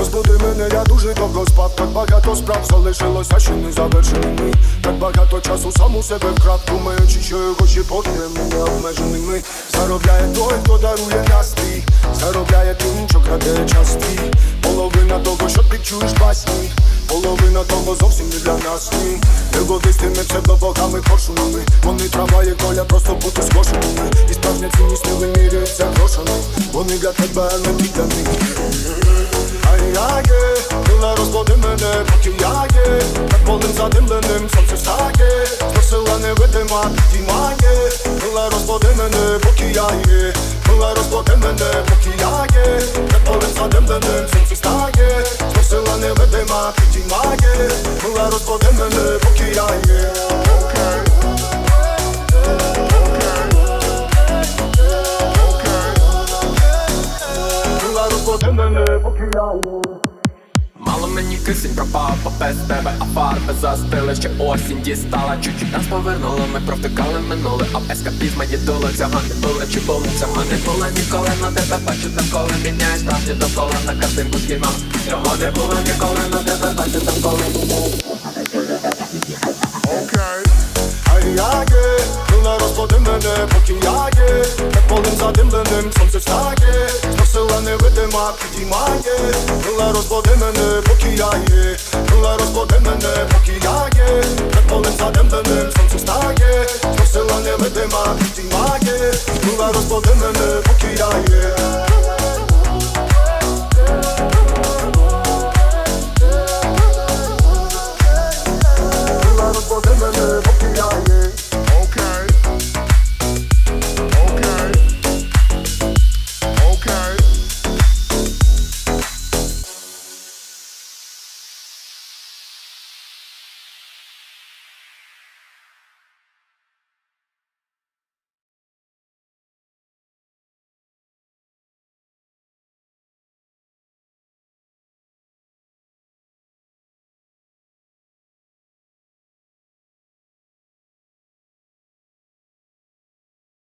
Розбуди мене, я дуже довго спав, так багато справ залишилося ще не завершеними Так багато часу сам у себе вкрав, думаючи, що його ще поки мене обмеженими. Заробляє той, хто дарує настрій. Заробляє тим, що краде час твій Половина того, що ти чуєш басні. Половина того зовсім не для нас ні. Люди з тими псевдобогами коршунами Вони трава і доля просто бути скошеними. І справжня цінність не вимірюється грошами. Вони для тебе, не ти для них Ай я є, мила розбуди мене, поки я є Над полем задимленим сонце встає Зносила невидима підіймає Мила розбуди мене, поки я є Мила розбуди мене, поки я є Над полем задимленим сонце встає Зносила невидима підіймає Мила розбуди мене, поки я є Мало мені кисень пропав, бо без тебе, а фарби застили, ще осінь дістала. Чуть-чуть нас повернуло, ми провтикали минуле, а ескапізма їдули, цього не були, чи цього не було ніколи на тебе бачу навколо міняє справді довкола на картинку знімав. Цього не було ніколи на тебе бачу навколо Ай я є, мила розбуди мене, поки я є. Над полем задимленим сонце встає Зносила невидима підіймає. Мила розбуди мене, поки я є Мила розбуди мене, поки я є Над полем задимленим сонце встає. Зносила невидима підіймає. Мила розбуди мене, поки я є